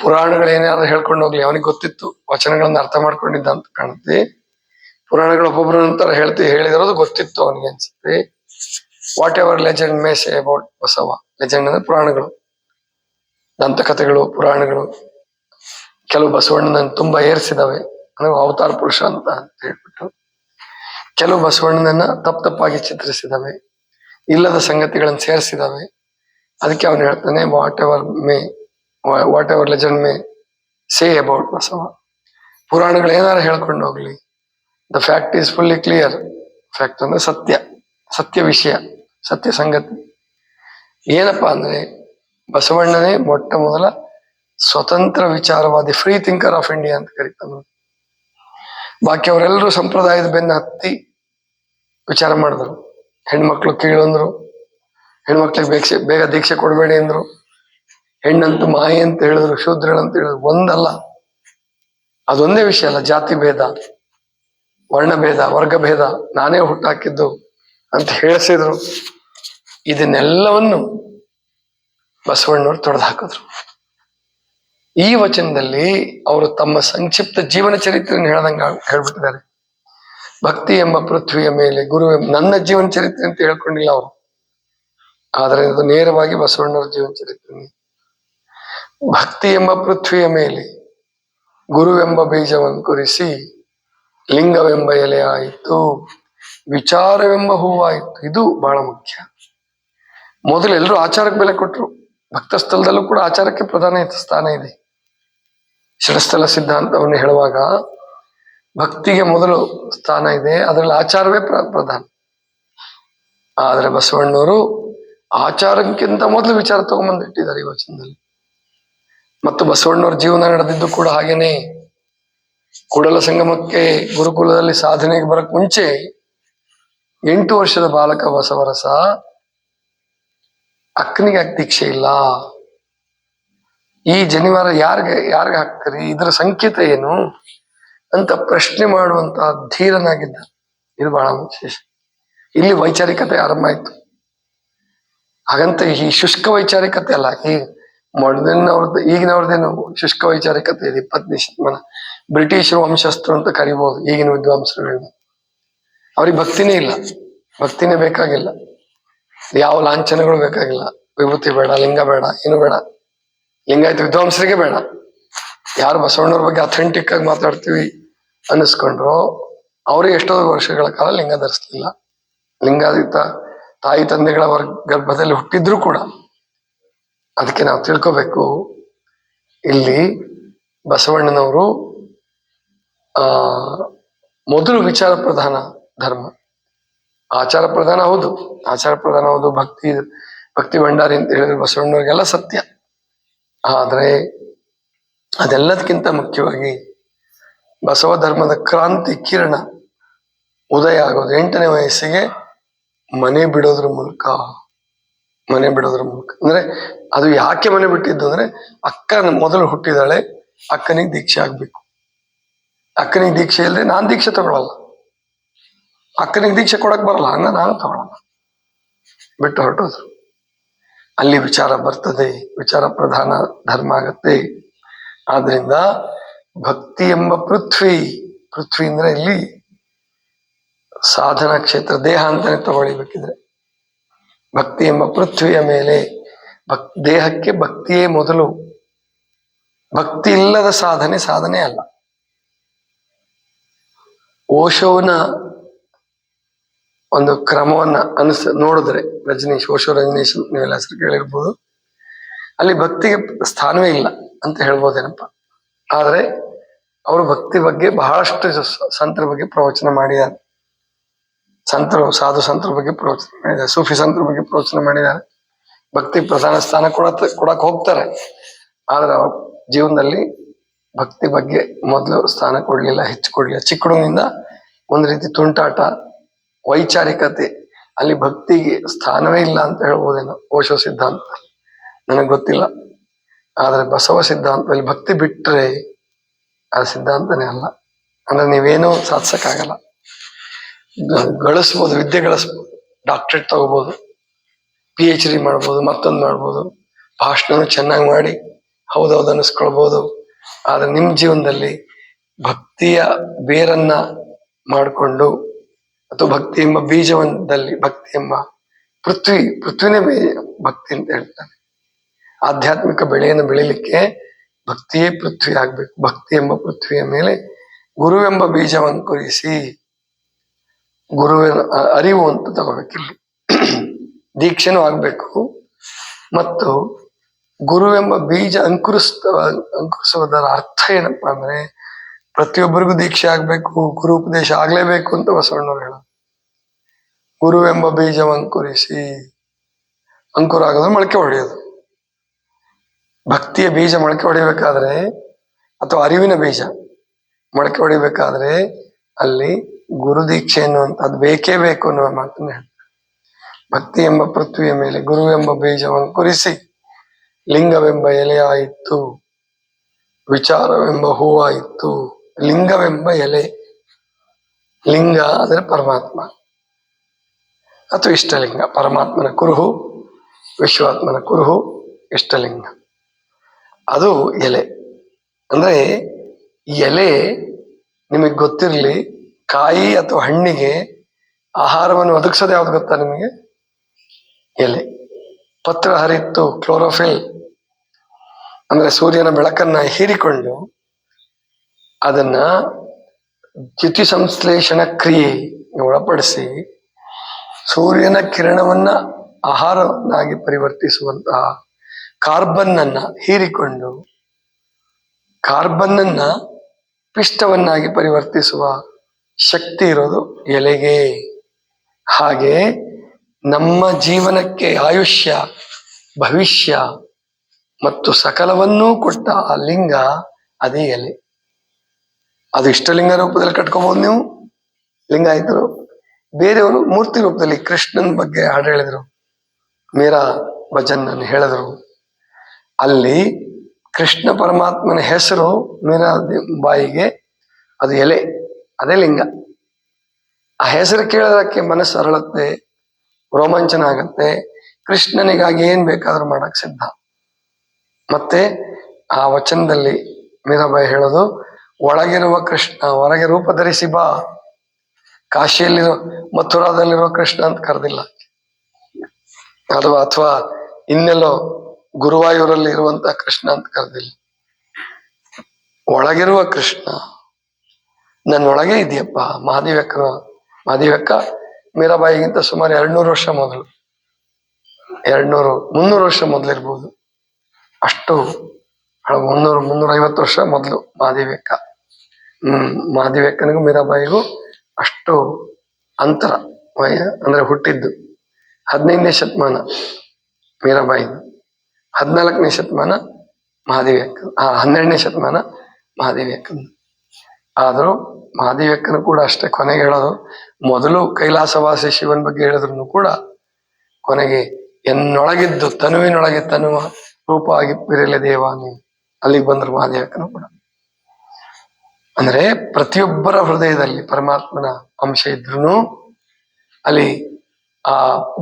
ಪುರಾಣಗಳು ಏನಾದ್ರು ಹೇಳ್ಕೊಂಡು ಹೋಗ್ಲಿ, ಅವನಿಗೆ ಗೊತ್ತಿತ್ತು, ವಚನಗಳನ್ನ ಅರ್ಥ ಮಾಡ್ಕೊಂಡಿದ್ದ ಅಂತ ಕಾಣುತ್ತೆ. ಪುರಾಣಗಳು ಒಬ್ಬೊಬ್ಬರ ನಂತರ ಹೇಳ್ತಿ ಹೇಳಿದಿರೋದು ಗೊತ್ತಿತ್ತು ಅವನಿಗೆ ಅನ್ಸುತ್ತೆ. Whatever legend may say about Basava legend ಅಂದ್ರೆ ಪುರಾಣಗಳು, ದಂತಕಥೆಗಳು, ಪುರಾಣಗಳು. ಕೆಲವು ಬಸವಣ್ಣನ ತುಂಬಾ ಏರ್ಸಿದಾವೆ. ಅಂದ್ರೆ ಅವತಾರ ಪುರುಷ ಅಂತ ಹೇಳ್ಬಿಟ್ಟು. ಕೆಲವು ಬಸವಣ್ಣನನ್ನ ತಪ್ಪು ತಪ್ಪಾಗಿ ಚಿತ್ರಿಸಿದಾವೆ. ಇಲ್ಲದ ಸಂಗತಿಗಳನ್ನ ಸೇರಿಸಿದಾವೆ. ಅದಕ್ಕೆ ಅವನು ಹೇಳ್ತಾನೆ whatever may whatever legend may say about Basava ಪುರಾಣಗಳು ಏನಾರು ಹೇಳ್ಕೊಂಡು ಹೋಗ್ಲಿ. The fact is fully clear fact ಅಂದ್ರೆ ಸತ್ಯ ಸತ್ಯ ವಿಷಯ. ಸತ್ಯ ಸಂಗತಿ ಏನಪ್ಪಾ ಅಂದ್ರೆ ಬಸವಣ್ಣನೇ ಮೊಟ್ಟ ಮೊದಲ ಸ್ವತಂತ್ರ ವಿಚಾರವಾದಿ ಫ್ರೀ ಥಿಂಕರ್ ಆಫ್ ಇಂಡಿಯಾ ಅಂತ ಕರೀತಾನೆ ಬಾಕಿ ಅವರೆಲ್ಲರೂ ಸಂಪ್ರದಾಯದ ಬೆನ್ನ ಹತ್ತಿ ವಿಚಾರ ಮಾಡಿದ್ರು. ಹೆಣ್ಮಕ್ಳು ಕೇಳು ಅಂದ್ರು ಹೆಣ್ಮಕ್ಳಿಗೆ ಬೇಕ್ಷೆ ಬೇಗ ದೀಕ್ಷೆ ಕೊಡಬೇಡಿ ಅಂದ್ರು. ಹೆಣ್ಣಂತೂ ಮಾಯಿ ಅಂತ ಹೇಳಿದ್ರು ಅಂತ ಹೇಳಿದ್ರು, ಒಂದಲ್ಲ. ಅದೊಂದೇ ವಿಷಯ ಅಲ್ಲ, ಜಾತಿ ಭೇದ, ವರ್ಣಭೇದ, ವರ್ಗಭೇದ, ನಾನೇ ಹುಟ್ಟಾಕಿದ್ದು. ಅಂತ ಹೇಳಿಸಿದ್ರು. ಇದನ್ನೆಲ್ಲವನ್ನು ಬಸವಣ್ಣವರು ತೊಡೆದು ಹಾಕಿದ್ರು ಈ ವಚನದಲ್ಲಿ ಅವರು ತಮ್ಮ ಸಂಕ್ಷಿಪ್ತ ಜೀವನ ಚರಿತ್ರೆಯನ್ನು ಹೇಳ್ದಂಗ ಹೇಳ್ಬಿಟ್ಟಿದ್ದಾರೆ. ಭಕ್ತಿ ಎಂಬ ಪೃಥ್ವಿಯ ಮೇಲೆ ಗುರು ನನ್ನ ಜೀವನ ಚರಿತ್ರೆ ಅಂತ ಹೇಳ್ಕೊಂಡಿಲ್ಲ ಅವರು. ಆದರೆ ಇದು ನೇರವಾಗಿ ಬಸವಣ್ಣವರ ಜೀವನ ಚರಿತ್ರೆ. ಭಕ್ತಿ ಎಂಬ ಪೃಥ್ವಿಯ ಮೇಲೆ ಗುರುವೆಂಬ ಬೀಜವನ್ನು ಕುರಿಸಿ ಲಿಂಗವೆಂಬ ಎಲೆ ಆಯಿತು. ವಿಚಾರವೆಂಬ ಹೂವಾಯಿತು. ಇದು ಬಹಳ ಮುಖ್ಯ. ಮೊದಲು ಎಲ್ಲರೂ ಆಚಾರಕ್ಕೆ ಬೆಲೆ ಕೊಟ್ಟರು ಭಕ್ತ ಸ್ಥಳದಲ್ಲೂ ಕೂಡ ಆಚಾರಕ್ಕೆ ಪ್ರಧಾನ ಸ್ಥಾನ ಇದೆ. ಶಿರಸ್ಥಲ ಸಿದ್ಧಾಂತವನ್ನು ಹೇಳುವಾಗ ಭಕ್ತಿಗೆ ಮೊದಲು ಸ್ಥಾನ ಇದೆ, ಅದರಲ್ಲಿ ಆಚಾರವೇ ಪ್ರ- ಪ್ರಧಾನ. ಆದರೆ ಬಸವಣ್ಣವರು ಆಚಾರಕ್ಕಿಂತ ಮೊದಲು ವಿಚಾರ ತಗೊಂಬಂದಿಟ್ಟಿದ್ದಾರೆ ಈ ವಚನದಲ್ಲಿ. ಮತ್ತು ಬಸವಣ್ಣವ್ರ ಜೀವನ ನಡೆದಿದ್ದು ಕೂಡ ಹಾಗೇನೆ. ಕೂಡಲ ಸಂಗಮಕ್ಕೆ ಗುರುಕುಲದಲ್ಲಿ ಸಾಧನೆಗೆ ಬರಕ್ ಮುಂಚೆ ಎಂಟು ವರ್ಷದ ಬಾಲಕ ಬಸವರಸ ಅಕ್ಕನಿಗೆ ದೀಕ್ಷೆ ಇಲ್ಲ. ಈ ಜನಿವಾರ ಯಾರಿಗೆ ಯಾರಿಗೆ ಹಾಕ್ತೀರಿ? ಇದರ ಸಂಕೇತ ಏನು? ಅಂತ ಪ್ರಶ್ನೆ ಮಾಡುವಂತ ಧೀರನಾಗಿದ್ದ ಇದು ಬಹಳ ವಿಶೇಷ. ಇಲ್ಲಿ ವೈಚಾರಿಕತೆ ಆರಂಭ ಆಯ್ತು. ಹಾಗಂತ ಈ ಶುಷ್ಕ ವೈಚಾರಿಕತೆ ಅಲ್ಲ, ಈ ಮೊದಲಿನವ್ರದ್ದು ಈಗಿನವ್ರದ್ದೇನು ಶುಷ್ಕ ವೈಚಾರಿಕತೆ ಇದೆ? ಇಪ್ಪತ್ತನೇ ಶತಮಾನ. ಬ್ರಿಟಿಷರು ವಂಶಸ್ಥರು ಅಂತ ಕರಿಬಹುದು ಈಗಿನ ವಿದ್ವಾಂಸರುಗಳನ್ನ ಅವ್ರಿಗೆ ಭಕ್ತಿನೇ ಇಲ್ಲ. ಭಕ್ತಿನೇ ಬೇಕಾಗಿಲ್ಲ. ಯಾವ ಲಾಂಛನಗಳು ಬೇಕಾಗಿಲ್ಲ. ವಿಭೂತಿ ಬೇಡ, ಲಿಂಗ ಬೇಡ, ಏನು ಬೇಡ. ಲಿಂಗಾಯತ ವಿದ್ವಾಂಸರಿಗೆ ಬೇಡ. ಯಾರು ಬಸವಣ್ಣವ್ರ ಬಗ್ಗೆ ಅಥೆಂಟಿಕ್ ಆಗಿ ಮಾತಾಡ್ತೀವಿ ಅನ್ನಿಸ್ಕೊಂಡ್ರು, ಅವ್ರಿಗೆ ಎಷ್ಟೋ ವರ್ಷಗಳ ಕಾಲ ಲಿಂಗ ಧರಿಸ್ಲಿಲ್ಲ. ಲಿಂಗಾದಿತ ತಾಯಿ ತಂದೆಗಳ ವರ್ಗ ಗರ್ಭದಲ್ಲಿ ಹುಟ್ಟಿದ್ರು ಕೂಡ ಅದಕ್ಕೆ ನಾವು ತಿಳ್ಕೋಬೇಕು. ಇಲ್ಲಿ ಬಸವಣ್ಣನವರು, ಆ, ಮೊದಲು ವಿಚಾರ ಪ್ರಧಾನ ಧರ್ಮ. ಆಚಾರ ಪ್ರಧಾನ ಹೌದು. ಆಚಾರ ಪ್ರಧಾನ ಹೌದು, ಭಕ್ತಿ ಭಕ್ತಿ ಭಂಡಾರಿ ಅಂತ ಹೇಳಿದ್ರೆ ಬಸವಣ್ಣವ್ರಿಗೆಲ್ಲ ಸತ್ಯ. ಆದರೆ ಅದೆಲ್ಲದಕ್ಕಿಂತ ಮುಖ್ಯವಾಗಿ ಬಸವ ಧರ್ಮದ ಕ್ರಾಂತಿ ಕಿರಣ ಉದಯ ಆಗೋದು ಎಂಟನೇ ವಯಸ್ಸಿಗೆ ಮನೆ ಬಿಡೋದ್ರ ಮೂಲಕ. ಮನೆ ಬಿಡೋದ್ರ ಮೂಲಕ. ಅಂದ್ರೆ ಅದು ಯಾಕೆ ಮನೆ ಬಿಟ್ಟಿದ್ದು ಅಂದ್ರೆ ಅಕ್ಕ ಮೊದಲು ಹುಟ್ಟಿದಾಳೆ, ಅಕ್ಕನಿಗೆ ದೀಕ್ಷೆ ಆಗ್ಬೇಕು. ಅಕ್ಕನಿಗೆ ದೀಕ್ಷೆ ಇಲ್ಲದೆ ನಾನ್ ದೀಕ್ಷೆ ತಗೊಳಲ್ಲ. ಅಕ್ಕನಿಗೆ ದೀಕ್ಷೆ ಕೊಡಕ್ ಬರಲ್ಲ, ಹಂಗ ನಾನು ತಗೊಳ್ಳೋಣ. ಬಿಟ್ಟು ಹೊರಟೋದ್ರು. ಅಲ್ಲಿ ವಿಚಾರ ಬರ್ತದೆ, ವಿಚಾರ ಪ್ರಧಾನ ಧರ್ಮ ಆಗತ್ತೆ. ಆದ್ರಿಂದ ಭಕ್ತಿ ಎಂಬ ಪೃಥ್ವಿ ಪೃಥ್ವಿ ಅಂದ್ರೆ ಇಲ್ಲಿ ಸಾಧನ ಕ್ಷೇತ್ರ, ದೇಹ ಅಂತಾನೆ ತಗೊಳ್ಬೇಕಿದ್ರೆ. ಭಕ್ತಿ ಎಂಬ ಪೃಥ್ವಿಯ ಮೇಲೆ ಭಕ್, ದೇಹಕ್ಕೆ ಭಕ್ತಿಯೇ ಮೊದಲು. ಭಕ್ತಿ ಇಲ್ಲದ ಸಾಧನೆ ಸಾಧನೆ ಅಲ್ಲ. ಓಶೋನ ಒಂದು ಕ್ರಮವನ್ನ ಅನಿಸ್, ನೋಡಿದ್ರೆ ರಜನೀಶ್ ಓಶೋ ರಜನೀಶ್ ನೀವೆಲ್ಲ ಹೆಸರು ಕೇಳಿರ್ಬೋದು. ಅಲ್ಲಿ ಭಕ್ತಿಗೆ ಸ್ಥಾನವೇ ಇಲ್ಲ ಅಂತ ಹೇಳ್ಬೋದೇನಪ್ಪ. ಆದ್ರೆ ಅವರು ಭಕ್ತಿ ಬಗ್ಗೆ ಬಹಳಷ್ಟು ಸಂತರ ಬಗ್ಗೆ ಪ್ರವಚನ ಮಾಡಿದ್ದಾರೆ. ಸಂತರು, ಸಾಧು ಸಂತರ ಬಗ್ಗೆ ಪ್ರವಚನ ಮಾಡಿದ್ದಾರೆ. ಸೂಫಿ ಸಂತರ ಬಗ್ಗೆ ಪ್ರವಚನ ಮಾಡಿದ್ದಾರೆ. ಭಕ್ತಿ ಪ್ರಧಾನ ಸ್ಥಾನ ಕೊಡ ಕೊಡಕ್ ಹೋಗ್ತಾರೆ. ಆದ್ರೆ ಅವ್ರ ಜೀವನದಲ್ಲಿ ಭಕ್ತಿ ಬಗ್ಗೆ ಮೊದಲು ಸ್ಥಾನ ಕೊಡ್ಲಿಲ್ಲ, ಹೆಚ್ಚು ಕೊಡ್ಲಿಲ್ಲ. ಚಿಕ್ಕ ಒಂದು ರೀತಿ ತುಂಟಾಟ ವೈಚಾರಿಕತೆ, ಅಲ್ಲಿ ಭಕ್ತಿಗೆ ಸ್ಥಾನವೇ ಇಲ್ಲ ಅಂತ ಹೇಳ್ಬೋದೇನೋ ಓಶೋ ಸಿದ್ಧಾಂತ. ನನಗೆ ಗೊತ್ತಿಲ್ಲ. ಆದರೆ ಬಸವ ಸಿದ್ಧಾಂತದಲ್ಲಿ ಭಕ್ತಿ ಬಿಟ್ರೆ ಆ ಸಿದ್ಧಾಂತನೇ ಅಲ್ಲ. ಅಂದ್ರೆ ನೀವೇನೂ ಸಾಧಿಸಕ್ಕಾಗಲ್ಲ. ಗಳಿಸ್ಬೋದು, ವಿದ್ಯೆ ಗಳಿಸ್ಬೋದು ಡಾಕ್ಟ್ರೇಟ್ ತಗೋಬಹುದು ಪಿ ಎಚ್ ಡಿ ಮಾಡ್ಬೋದು, ಮತ್ತೊಂದು ಮಾಡ್ಬೋದು, ಭಾಷಣನೂ ಚೆನ್ನಾಗಿ ಮಾಡಿ, ಹೌದೌದು ಅನ್ನಿಸ್ಕೊಳ್ಬೋದು. ಆದ್ರೆ ನಿಮ್ಮ ಜೀವನದಲ್ಲಿ ಭಕ್ತಿಯ ಬೇರನ್ನ ಮಾಡಿಕೊಂಡು ಅಥವಾ ಭಕ್ತಿ ಎಂಬ ಬೀಜವೊಂದಲ್ಲಿ ಭಕ್ತಿ ಎಂಬ ಪೃಥ್ವಿ, ಪೃಥ್ವಿನೇ ಬೀಜ ಭಕ್ತಿ ಅಂತ ಹೇಳ್ತಾರೆ. ಆಧ್ಯಾತ್ಮಿಕ ಬೆಳೆಯನ್ನು ಬೆಳಿಲಿಕ್ಕೆ ಭಕ್ತಿಯೇ ಪೃಥ್ವಿ ಆಗ್ಬೇಕು. ಭಕ್ತಿ ಎಂಬ ಪೃಥ್ವಿಯ ಮೇಲೆ ಗುರುವೆಂಬ ಬೀಜವನ್ನು ಕುರಿಸಿ ಗುರುವಿನ ಅರಿವು ಅಂತ ತಗೋಬೇಕಿಲ್ಲಿ ದೀಕ್ಷೆನೂ ಆಗ್ಬೇಕು. ಮತ್ತು ಗುರುವೆಂಬ ಬೀಜ ಅಂಕುರಿಸ್ತ, ಅಂಕುರಿಸುವುದರ ಅರ್ಥ ಏನಪ್ಪಾ ಅಂದ್ರೆ ಪ್ರತಿಯೊಬ್ಬರಿಗೂ ದೀಕ್ಷೆ ಆಗ್ಬೇಕು ಗುರು ಉಪದೇಶ ಆಗ್ಲೇಬೇಕು ಅಂತ ಬಸವಣ್ಣವ್ರು ಹೇಳ ಗುರುವೆಂಬ ಬೀಜವಂಕುರಿಸಿ ಅಂಕುರ ಆಗೋದು ಮೊಳಕೆ ಹೊಡೆಯೋದು ಭಕ್ತಿಯ ಬೀಜ ಮೊಳಕೆ ಹೊಡಿಬೇಕಾದ್ರೆ ಅಥವಾ ಅರಿವಿನ ಬೀಜ ಮೊಳಕೆ ಹೊಡಿಬೇಕಾದ್ರೆ ಅಲ್ಲಿ ಗುರು ದೀಕ್ಷೆ ಅನ್ನುವಂಥದ್ದು ಬೇಕೇ ಬೇಕು ಅನ್ನುವ ಮಾತನ್ನ ಹೇಳ್ತಾರೆ. ಭಕ್ತಿ ಎಂಬ ಪೃಥ್ವಿಯ ಮೇಲೆ ಗುರು ಎಂಬ ಬೀಜವನ್ನು ಕುರಿಸಿ ಲಿಂಗವೆಂಬ ಎಲೆಯಾಯಿತು, ವಿಚಾರವೆಂಬ ಹೂವಾಯಿತು ಲಿಂಗವೆಂಬ ಎಲೆ. ಲಿಂಗ ಅಂದರೆ ಪರಮಾತ್ಮ. ಅಥವಾ ಇಷ್ಟಲಿಂಗ, ಪರಮಾತ್ಮನ ಕುರುಹು, ವಿಶ್ವಾತ್ಮನ ಕುರುಹು, ಇಷ್ಟಲಿಂಗ. ಅದು ಎಲೆ. ಅಂದರೆ ಎಲೆ ನಿಮಗೆ ಗೊತ್ತಿರಲಿ, ಕಾಯಿ ಅಥವಾ ಹಣ್ಣಿಗೆ ಆಹಾರವನ್ನು ಒದಗಿಸೋದು ಯಾವ್ದು ಗೊತ್ತಾ ನಿಮಗೆ? ಎಲೆ. ಪತ್ರ ಹರಿತ್ತು ಕ್ಲೋರೋಫಿಲ್ ಅಂದ್ರೆ ಸೂರ್ಯನ ಬೆಳಕನ್ನ ಹೀರಿಕೊಂಡು ಅದನ್ನ ದ್ಯುತಿ ಸಂಶ್ಲೇಷಣ ಕ್ರಿಯೆ ಒಳಪಡಿಸಿ ಸೂರ್ಯನ ಕಿರಣವನ್ನ ಆಹಾರವನ್ನಾಗಿ ಪರಿವರ್ತಿಸುವಂತಹ ಕಾರ್ಬನ್ ಅನ್ನ ಹೀರಿಕೊಂಡು ಕಾರ್ಬನ್ ಅನ್ನ ಪಿಷ್ಟವನ್ನಾಗಿ ಪರಿವರ್ತಿಸುವ ಶಕ್ತಿ ಇರೋದು ಎಲೆಗೆ. ಹಾಗೆ ನಮ್ಮ ಜೀವನಕ್ಕೆ ಆಯುಷ್ಯ, ಭವಿಷ್ಯ ಮತ್ತು ಸಕಲವನ್ನೂ ಕೊಟ್ಟ ಆ ಲಿಂಗ ಅದೇ ಎಲೆ. ಅದು ಇಷ್ಟಲಿಂಗ ರೂಪದಲ್ಲಿ ಕಟ್ಕೋಬಹುದು ನೀವು. ಲಿಂಗಾಯತರು ಬೇರೆಯವರು ಮೂರ್ತಿ ರೂಪದಲ್ಲಿ ಕೃಷ್ಣನ ಬಗ್ಗೆ ಹಾಡು ಹೇಳಿದ್ರು. ಮೀರಾ ಭಜನ್ ಹೇಳಿದ್ರು. ಅಲ್ಲಿ ಕೃಷ್ಣ ಪರಮಾತ್ಮನ ಹೆಸರು ಮೀರಾ ಬಾಯಿಗೆ ಅದು ಎಲೆ, ಅದೇ ಲಿಂಗ. ಆ ಹೆಸರು ಕೇಳೋದಕ್ಕೆ ಮನಸ್ಸು ಅರಳುತ್ತೆ, ರೋಮಾಂಚನ ಆಗತ್ತೆ. ಕೃಷ್ಣನಿಗಾಗಿ ಏನ್ ಬೇಕಾದ್ರೂ ಮಾಡಕ್ ಸಿದ್ಧ. ಮತ್ತೆ ಆ ವಚನದಲ್ಲಿ ಮೀರಾಬಾಯಿ ಹೇಳೋದು ಒಳಗಿರುವ ಕೃಷ್ಣ, ಹೊರಗೆ ರೂಪ ಧರಿಸಿ ಬಾ. ಕಾಶಿಯಲ್ಲಿರೋ, ಮಥುರಾದಲ್ಲಿರೋ ಕೃಷ್ಣ ಅಂತ ಕರೆದಿಲ್ಲ. ಅಥವಾ ಅಥವಾ ಇನ್ನೆಲ್ಲೋ ಗುರುವಾಯೂರಲ್ಲಿ ಇರುವಂತ ಕೃಷ್ಣ ಅಂತ ಕರೆದಿಲ್ಲ. ಒಳಗಿರುವ ಕೃಷ್ಣ, ನನ್ನೊಳಗೆ ಇದೆಯಪ್ಪ ಮಹಾದೇವಕ್ಕ ಮಹಾದೇವಕ್ಕ ಮೀರಾಬಾಯಿಗಿಂತ ಸುಮಾರು ಎರಡ್ನೂರು ವರ್ಷ ಮೊದಲು. ಎರಡ್ನೂರು, ಮುನ್ನೂರು ವರ್ಷ ಮೊದಲಿರ್ಬೋದು ಅಷ್ಟು, ಮುನ್ನೂರು ಮುನ್ನೂರ ಐವತ್ತು ವರ್ಷ ಮೊದಲು ಮಹಾದೇವಕ್ಕ ಮಹಾದೇವಕ್ಕನಿಗೂ ಮೀರಾಬಾಯಿಗೂ ಅಷ್ಟು ಅಂತರ ವಯ ಅಂದ್ರೆ ಹುಟ್ಟಿದ್ದು ಹದಿನೈದನೇ ಶತಮಾನ ಮೀರಾಬಾಯಿದು ಹದಿನಾಲ್ಕನೇ ಶತಮಾನ ಮಹಾದೇವಕ್ಕ ಆ, ಹನ್ನೆರಡನೇ ಶತಮಾನ ಮಹಾದೇವಕ್ಕನ ಆದರೂ ಮಹಾದೇವಕ್ಕನು ಕೂಡ ಅಷ್ಟೇ ಕೊನೆಗೆ ಹೇಳೋದು, ಮೊದಲು ಕೈಲಾಸವಾಸಿ ಶಿವನ್ ಬಗ್ಗೆ ಹೇಳಿದ್ರು ಕೂಡ ಕೊನೆಗೆ ಎನ್ನೊಳಗಿದ್ದು ತನುವಿನೊಳಗೆ ತನುವ ರೂಪ ಆಗಿ ಪಿರಲೆ ದೇವ ಅಲ್ಲಿಗೆ ಬಂದ್ರು ಮಹಾದೇವಕ್ಕನು ಕೂಡ. ಅಂದ್ರೆ ಪ್ರತಿಯೊಬ್ಬರ ಹೃದಯದಲ್ಲಿ ಪರಮಾತ್ಮನ ಅಂಶ ಇದ್ರು ಅಲ್ಲಿ ಆ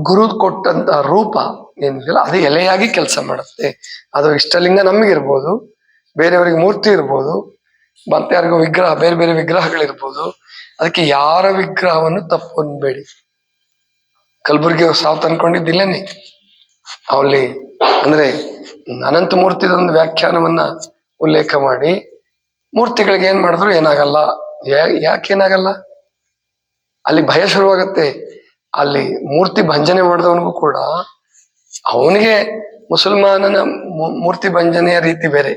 ಗುರು ಕೊಟ್ಟಂತ ರೂಪ ಏನಿದೆಯಲ್ಲ, ಅದು ಎಲೆಯಾಗಿ ಕೆಲಸ ಮಾಡುತ್ತೆ. ಅದು ಇಷ್ಟಲಿಂಗ ನಮಗಿರ್ಬೋದು, ಬೇರೆಯವರಿಗೆ ಮೂರ್ತಿ ಇರ್ಬೋದು, ಮತ್ತೆ ಯಾರಿಗೂ ವಿಗ್ರಹ, ಬೇರೆ ಬೇರೆ ವಿಗ್ರಹಗಳಿರ್ಬೋದು, ಅದಕ್ಕೆ ಯಾರ ವಿಗ್ರಹವನ್ನು ತಪ್ಪು ಅನ್ಬೇಡಿ. ಕಲಬುರ್ಗಿ ಸಾವು ಅನ್ಕೊಂಡಿದ್ದಿಲ್ಲೇನೆ ಅಲ್ಲಿ ಅಂದ್ರೆ ಅನಂತಮೂರ್ತಿದೊಂದು ಮೂರ್ತಿದೊಂದು ವ್ಯಾಖ್ಯಾನವನ್ನ ಉಲ್ಲೇಖ ಮಾಡಿ ಮೂರ್ತಿಗಳಿಗೆ ಏನ್ ಮಾಡಿದ್ರು ಏನಾಗಲ್ಲ. ಯಾಕೆ ಏನಾಗಲ್ಲ? ಅಲ್ಲಿ ಭಯ ಶುರುವಾಗತ್ತೆ. ಅಲ್ಲಿ ಮೂರ್ತಿ ಭಂಜನೆ ಮಾಡಿದವನಿಗೂ ಕೂಡ ಅವನಿಗೆ ಮುಸಲ್ಮಾನನ ಮೂರ್ತಿ ಭಂಜನೆಯ ರೀತಿ ಬೇರೆ.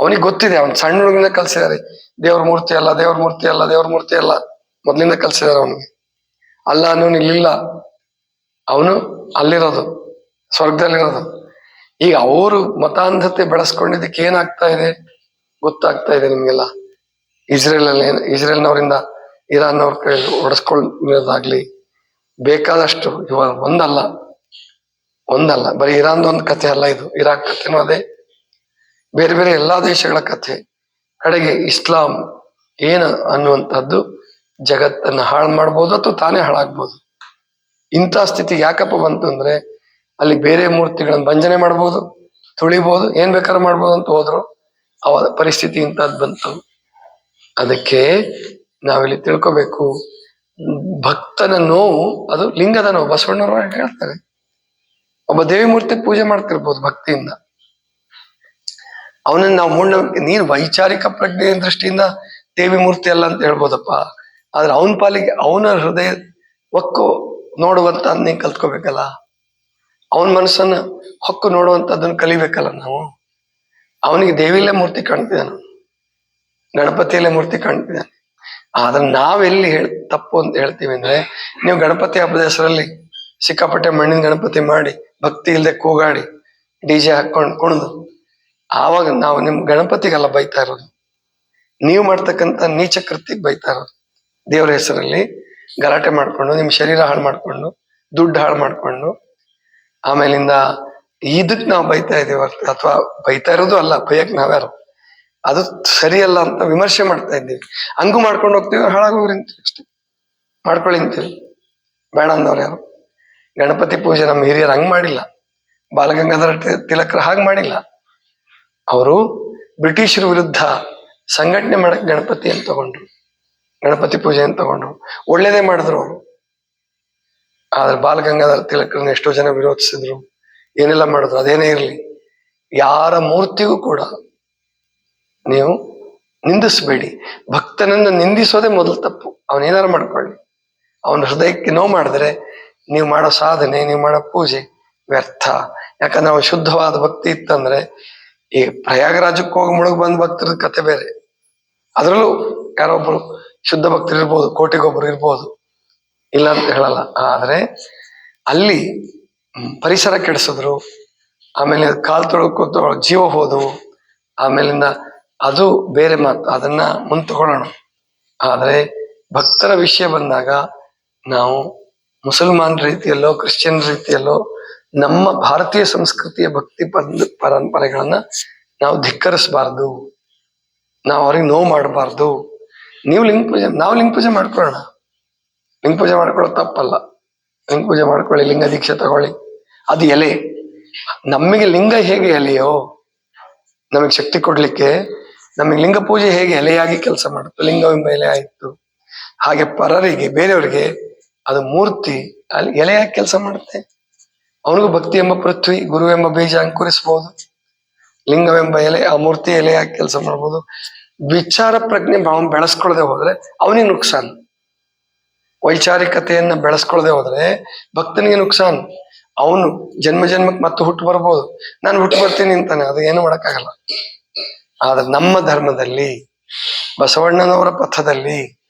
ಅವನಿಗೆ ಗೊತ್ತಿದೆ, ಅವನ್ ಸಣ್ಣ ಕಲ್ಸಿದ್ದಾರೆ ದೇವ್ರ ಮೂರ್ತಿ ಅಲ್ಲ, ದೇವ್ರ ಮೂರ್ತಿ ಅಲ್ಲ, ದೇವ್ರ ಮೂರ್ತಿ ಅಲ್ಲ. ಮೊದ್ಲಿಂದ ಕಲ್ಸಿದಾರೆ ಅವನಿಗೆ. ಅಲ್ಲ ಅನ್ನೋನು ಇಲ್ಲಿಲ್ಲ. ಅವನು ಅಲ್ಲಿರೋದು, ಸ್ವರ್ಗದಲ್ಲಿರೋದು. ಈಗ ಅವರು ಮತಾಂಧತೆ ಬೆಳೆಸ್ಕೊಂಡಿದ್ದಕ್ಕೆ ಏನಾಗ್ತಾ ಇದೆ? ಗೊತ್ತಾಗ್ತಾ ಇದೆ ನಿಮ್ಗೆಲ್ಲ. ಇಸ್ರೇಲ್ ಅಲ್ಲಿ ಇಸ್ರೇಲ್ನವರಿಂದ ಇರಾನ್ ಅವ್ರ ಕೈ ಹೊಡೆಸ್ಕೊಳ್ಳೋದಾಗ್ಲಿ ಬೇಕಾದಷ್ಟು ಇವಾಗ ಒಂದಲ್ಲ ಒಂದಲ್ಲ, ಬರೀ ಇರಾನ್ ಒಂದು ಕಥೆ ಅಲ್ಲ ಇದು, ಇರಾಕ್ ಕಥೆನೂ ಅದೇ. ಬೇರೆ ಬೇರೆ ಎಲ್ಲಾ ದೇಶಗಳ ಕಥೆ. ಕಡೆಗೆ ಇಸ್ಲಾಂ ಏನು ಅನ್ನುವಂಥದ್ದು ಜಗತ್ತನ್ನ ಹಾಳು ಮಾಡ್ಬೋದು ಅಥವಾ ತಾನೇ ಹಾಳಾಗ್ಬೋದು. ಇಂಥ ಸ್ಥಿತಿ ಯಾಕಪ್ಪ ಬಂತು ಅಂದ್ರೆ ಅಲ್ಲಿ ಬೇರೆ ಮೂರ್ತಿಗಳನ್ನು ಭಂಜನೆ ಮಾಡ್ಬೋದು, ತುಳಿಬೋದು, ಏನ್ ಬೇಕಾದ್ರೂ ಮಾಡ್ಬೋದು ಅಂತ ಹೋದ್ರು. ಅವ ಪರಿಸ್ಥಿತಿ ಇಂಥದ್ದು ಬಂತು. ಅದಕ್ಕೆ ನಾವಿಲ್ಲಿ ತಿಳ್ಕೊಬೇಕು. ಭಕ್ತನ ನೋವು, ಅದು ಲಿಂಗದ ನೋವು. ಬಸವಣ್ಣವರು ಹೇಳ್ತಾರೆ. ಒಬ್ಬ ದೇವಿ ಮೂರ್ತಿ ಪೂಜೆ ಮಾಡ್ತಿರ್ಬೋದು ಭಕ್ತಿಯಿಂದ. ಅವನನ್ನ ನಾವು ಮುಂಡ, ನೀನು ವೈಚಾರಿಕ ಪ್ರಜ್ಞೆಯ ದೃಷ್ಟಿಯಿಂದ ದೇವಿ ಮೂರ್ತಿ ಅಲ್ಲ ಅಂತ ಹೇಳ್ಬೋದಪ್ಪ. ಆದ್ರೆ ಅವನ ಪಾಲಿಗೆ ಅವನ ಹೃದಯ ಒಕ್ಕು ನೋಡುವಂತ ನೀನ್ ಕಲ್ತ್ಕೋಬೇಕಲ್ಲ. ಅವನ ಮನಸ್ಸನ್ನ ಹೊಕ್ಕು ನೋಡುವಂತದ್ದನ್ನ ಕಲಿಬೇಕಲ್ಲ ನಾವು. ಅವನಿಗೆ ದೇವಿಲೇ ಮೂರ್ತಿ ಕಾಣ್ತಿದ್ದಾನೆ ಗಣಪತಿಯಲ್ಲೇ ಮೂರ್ತಿ ಕಾಣ್ತಿದ್ದಾನೆ. ಆದ್ರೆ ನಾವೆಲ್ಲಿ ಹೇಳ್ ತಪ್ಪು ಅಂತ ಹೇಳ್ತೀವಿ ಅಂದ್ರೆ ನೀವು ಗಣಪತಿ ಹಬ್ಬದ ಹೆಸರಲ್ಲಿ ಸಿಕ್ಕಾಪಟ್ಟೆ ಮಣ್ಣಿನ ಗಣಪತಿ ಮಾಡಿ, ಭಕ್ತಿ ಇಲ್ಲದೆ ಕೂಗಾಡಿ, ಡಿ ಜೆ ಹಾಕೊಂಡು ಕುಣಿದು, ಆವಾಗ ನಾವು ನಿಮ್ ಗಣಪತಿಗೆಲ್ಲ ಬೈತಾ ಇರೋದು. ನೀವು ಮಾಡ್ತಕ್ಕಂಥ ನೀಚ ಕೃತಿಗೆ ಬೈತಾ ಇರೋದು. ದೇವರ ಹೆಸರಲ್ಲಿ ಗಲಾಟೆ ಮಾಡ್ಕೊಂಡು ನಿಮ್ ಶರೀರ ಹಾಳು ಮಾಡ್ಕೊಂಡು, ದುಡ್ಡು ಹಾಳು ಮಾಡ್ಕೊಂಡು, ಆಮೇಲಿಂದ ಇದಕ್ ನಾವು ಬೈತಾ ಇದೀವಿ ಅಥವಾ ಬೈತಾ ಇರೋದು ಅಲ್ಲ, ಬೈಯಕ್ ನಾವ್ಯಾರು? ಅದು ಸರಿಯಲ್ಲ ಅಂತ ವಿಮರ್ಶೆ ಮಾಡ್ತಾ ಇದ್ದೀವಿ. ಹಂಗು ಮಾಡ್ಕೊಂಡು ಹೋಗ್ತೀವಿ ಹಾಳಾಗೋಗ್ರಿ ಅಂತೀವಿ ಅಷ್ಟೇ. ಮಾಡ್ಕೊಳ್ಳಿ ಅಂತೀವಿ ಬೇಡ ಅಂದವ್ರು ಯಾರು? ಗಣಪತಿ ಪೂಜೆ ನಮ್ಮ ಹಿರಿಯರು ಹಂಗ್ ಮಾಡಿಲ್ಲ. ಬಾಲಗಂಗಾಧರ ತಿಲಕರು ಹಾಗೆ ಮಾಡಿಲ್ಲ. ಅವರು ಬ್ರಿಟಿಷರ ವಿರುದ್ಧ ಸಂಘಟನೆ ಮಾಡಕ್ ಗಣಪತಿ ಅಂತ ತಗೊಂಡ್ರು. ಗಣಪತಿ ಪೂಜೆ ಅಂತ ತಗೊಂಡ್ರು. ಒಳ್ಳೇದೇ ಮಾಡಿದ್ರು ಅವರು. ಆದ್ರೆ ಬಾಲಗಂಗಾಧರ ತಿಲಕರನ್ನ ಎಷ್ಟೋ ಜನ ವಿರೋಧಿಸಿದ್ರು. ಏನೆಲ್ಲ ಮಾಡಿದ್ರು? ಅದೇನೇ ಇರಲಿ. ಯಾರ ಮೂರ್ತಿಗೂ ಕೂಡ ನೀವು ನಿಂದಿಸಬೇಡಿ. ಭಕ್ತನನ್ನು ನಿಂದಿಸೋದೇ ಮೊದಲು ತಪ್ಪು. ಅವನೇನಾರು ಮಾಡ್ಕೊಳ್ಳಿ. ಅವನ ಹೃದಯಕ್ಕೆ ನೋವು ಮಾಡಿದ್ರೆ ನೀವು ಮಾಡೋ ಸಾಧನೆ, ನೀವು ಮಾಡೋ ಪೂಜೆ ವ್ಯರ್ಥ. ಯಾಕಂದ್ರೆ ಅವ್ನು ಶುದ್ಧವಾದ ಭಕ್ತಿ ಇತ್ತಂದ್ರೆ ಈ ಪ್ರಯಾಗರಾಜಕ್ಕೆ ಹೋಗಿ ಮುಳುಗ್ ಬಂದ ಭಕ್ತರ ಕತೆ ಬೇರೆ. ಅದರಲ್ಲೂ ಯಾರೊಬ್ರು ಶುದ್ಧ ಭಕ್ತರು ಇರ್ಬೋದು ಕೋಟಿಗೊಬ್ಬರು ಇರ್ಬೋದು. ಇಲ್ಲ ಅಂತ ಹೇಳಲ್ಲ. ಆದ್ರೆ ಅಲ್ಲಿ ಪರಿಸರ ಕೆಡಿಸಿದ್ರು. ಆಮೇಲೆ ಕಾಲ್ ತೊಳ್ಕೊತ ಜೀವ ಹೋದವು. ಆಮೇಲಿಂದ ಅದು ಬೇರೆ ಮಾತು, ಅದನ್ನ ಮುಂದೆ ಆದ್ರೆ ಭಕ್ತರ ವಿಷಯ ಬಂದಾಗ ನಾವು ಮುಸಲ್ಮಾನ್ ರೀತಿಯಲ್ಲೋ, ಕ್ರಿಶ್ಚಿಯನ್ ರೀತಿಯಲ್ಲೋ, ನಮ್ಮ ಭಾರತೀಯ ಸಂಸ್ಕೃತಿಯ ಭಕ್ತಿ ಪರಂಪರೆಗಳನ್ನ ನಾವು ಧಿಕ್ಕರಿಸಬಾರ್ದು. ನಾವು ಅವ್ರಿಗೆ ನೋವು ಮಾಡಬಾರ್ದು. ನೀವು ಲಿಂಗ ಪೂಜೆ, ನಾವು ಲಿಂಗ ಪೂಜೆ ಮಾಡ್ಕೊಳ್ಳೋಣ. ಲಿಂಗ ಪೂಜೆ ಮಾಡ್ಕೊಳ್ಳೋ ತಪ್ಪಲ್ಲ. ಲಿಂಗ ಪೂಜೆ ಮಾಡ್ಕೊಳ್ಳಿ, ಲಿಂಗ ದೀಕ್ಷೆ ತಗೊಳ್ಳಿ. ಅದು ಎಲೆ. ನಮಗೆ ಲಿಂಗ ಹೇಗೆ ಎಲೆಯೋ, ನಮಗೆ ಶಕ್ತಿ ಕೊಡ್ಲಿಕ್ಕೆ ನಮಗೆ ಲಿಂಗ ಪೂಜೆ ಹೇಗೆ ಎಲೆಯಾಗಿ ಕೆಲಸ ಮಾಡುತ್ತೆ ಲಿಂಗವೆಂಬ ಎಲೆ ಆಯಿತು. ಹಾಗೆ ಪರರಿಗೆ, ಬೇರೆಯವರಿಗೆ ಅದು ಮೂರ್ತಿ, ಅಲ್ಲಿ ಎಲೆಯಾಗಿ ಕೆಲಸ ಮಾಡುತ್ತೆ. ಅವನಿಗೂ ಭಕ್ತಿ ಎಂಬ ಪೃಥ್ವಿ, ಗುರು ಎಂಬ ಬೀಜ ಅಂಕುರಿಸಬಹುದು ಲಿಂಗವೆಂಬ ಎಲೆ, ಆ ಮೂರ್ತಿ ಎಲೆಯಾಗಿ ಕೆಲಸ ಮಾಡ್ಬೋದು. ವಿಚಾರ ಪ್ರಜ್ಞೆ ಅವನು ಬೆಳೆಸ್ಕೊಳ್ಳದೆ ಹೋದ್ರೆ ಅವನಿಗೆ ನುಕ್ಸಾನ್. ವೈಚಾರಿಕತೆಯನ್ನ ಬೆಳೆಸ್ಕೊಳ್ಳದೆ ಹೋದ್ರೆ ಭಕ್ತನಿಗೆ ನುಕ್ಸಾನ್. ಅವನು ಜನ್ಮ ಜನ್ಮಕ್ಕೆ ಮತ್ತೆ ಹುಟ್ಟು ಬರ್ಬೋದು. ನಾನು ಹುಟ್ಟು ಬರ್ತೀನಿ ಅಂತಾನೆ, ಅದು ಏನು ಮಾಡೋಕ್ಕಾಗಲ್ಲ. ಆದ್ರೆ ನಮ್ಮ ಧರ್ಮದಲ್ಲಿ, ಬಸವಣ್ಣನವರ ಪಥದಲ್ಲಿ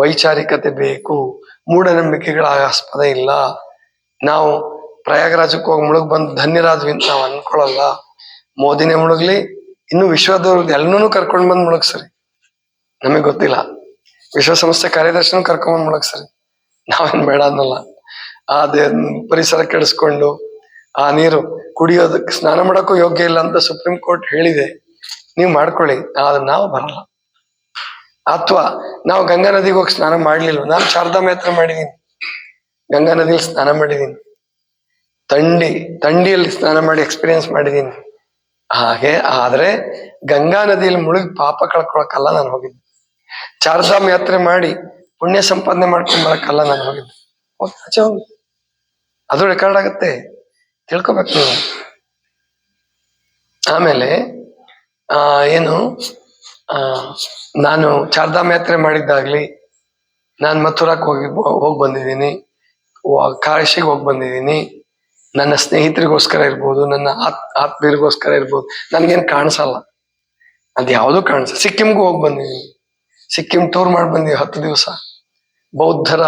ವೈಚಾರಿಕತೆ ಬೇಕು, ಮೂಢನಂಬಿಕೆಗಳ ಆಸ್ಪದ ಇಲ್ಲ. ನಾವು ಪ್ರಯಾಗರಾಜಕ್ಕೆ ಹೋಗಿ ಮುಳುಗ್ ಬಂದು ಧನ್ಯರಾದ್ವಿ ಅಂತ ನಾವು ಅನ್ಕೊಳ್ಳಲ್ಲ. ಮೋದಿನೇ ಮುಳುಗ್ಲಿ, ಇನ್ನು ವಿಶ್ವದವ್ರದ್ದು ಎಲ್ಲನೂ ಕರ್ಕೊಂಡ್ ಬಂದ್ ಮುಳುಗ್ಸರಿ. ನಮಗೆ ಗೊತ್ತಿಲ್ಲ. ವಿಶ್ವಸಂಸ್ಥೆ ಕಾರ್ಯದರ್ಶಿನೂ ಕರ್ಕೊಂಡ್ ಮುಳುಗ್ಸರಿ. ನಾವೇನ್ ಬೇಡ ಅನ್ನಲ್ಲ. ಅದೇ ಪರಿಸರ ಕೆಡಿಸ್ಕೊಂಡು ಆ ನೀರು ಕುಡಿಯೋದಕ್ಕೆ ಸ್ನಾನ ಮಾಡೋಕ್ಕೂ ಯೋಗ್ಯ ಇಲ್ಲ ಅಂತ ಸುಪ್ರೀಂ ಕೋರ್ಟ್ ಹೇಳಿದೆ. ನೀವು ಮಾಡ್ಕೊಳ್ಳಿ, ಆದ್ರೆ ನಾವು ಬರಲ್ಲ. ಅಥವಾ ನಾವು ಗಂಗಾ ನದಿಗೆ ಹೋಗಿ ಸ್ನಾನ ಮಾಡಲಿಲ್ಲ ನಾನು ಶಾರದಾ ಮೇತ್ರ ಮಾಡಿದೀನಿ. ಗಂಗಾ ನದಿಯಲ್ಲಿ ಸ್ನಾನ ಮಾಡಿದೀನಿ. ತಂಡಿ ತಂಡಿಯಲ್ಲಿ ಸ್ನಾನ ಮಾಡಿ ಎಕ್ಸ್ಪೀರಿಯನ್ಸ್ ಮಾಡಿದೀನಿ. ಹಾಗೆ, ಆದ್ರೆ ಗಂಗಾ ನದಿಯಲ್ಲಿ ಮುಳುಗಿ ಪಾಪ ಕಳ್ಕೊಳಕ್ಕಲ್ಲ ನಾನು ಹೋಗಿದ್ದೆ. ಚಾರ್ಧಾಮ್ ಯಾತ್ರೆ ಮಾಡಿ ಪುಣ್ಯ ಸಂಪಾದನೆ ಮಾಡ್ಕೊಂಡ್ ಬರಕ್ಕಲ್ಲ ನಾನು ಹೋಗಿದ್ದೆ. ಹೋಗ್, ಆಚೆ ಹೋಗಿ. ಅದು ರೆಕಾರ್ಡ್ ಆಗತ್ತೆ. ತಿಳ್ಕೊಬೇಕು ನೀವು. ಆಮೇಲೆ, ಆ, ಏನು ನಾನು ಚಾರ್ಧಾಮ್ ಯಾತ್ರೆ ಮಾಡಿದ್ದಾಗ್ಲಿ, ನಾನು ಮಥುರಾಕ್ ಹೋಗಿ ಹೋಗಿ ಬಂದಿದ್ದೀನಿ. ಕಾಶಿಗೆ ಹೋಗಿ ಬಂದಿದ್ದೀನಿ. ನನ್ನ ಸ್ನೇಹಿತರಿಗೋಸ್ಕರ ಇರ್ಬೋದು, ನನ್ನ ಆತ್, ಆತ್ಮೀಯರಿಗೋಸ್ಕರ ಇರ್ಬೋದು, ನನ್ಗೇನು ಕಾಣಿಸಲ್ಲ. ಅದು ಯಾವುದೂ ಕಾಣಿಸ ಸಿಕ್ಕಿಂಗೂ ಹೋಗಿ ಬಂದಿದ್ದೀನಿ. ಸಿಕ್ಕಿಂ ಟೂರ್ ಮಾಡಿ ಬಂದಿವಿ ಹತ್ತು ದಿವಸ. ಬೌದ್ಧರ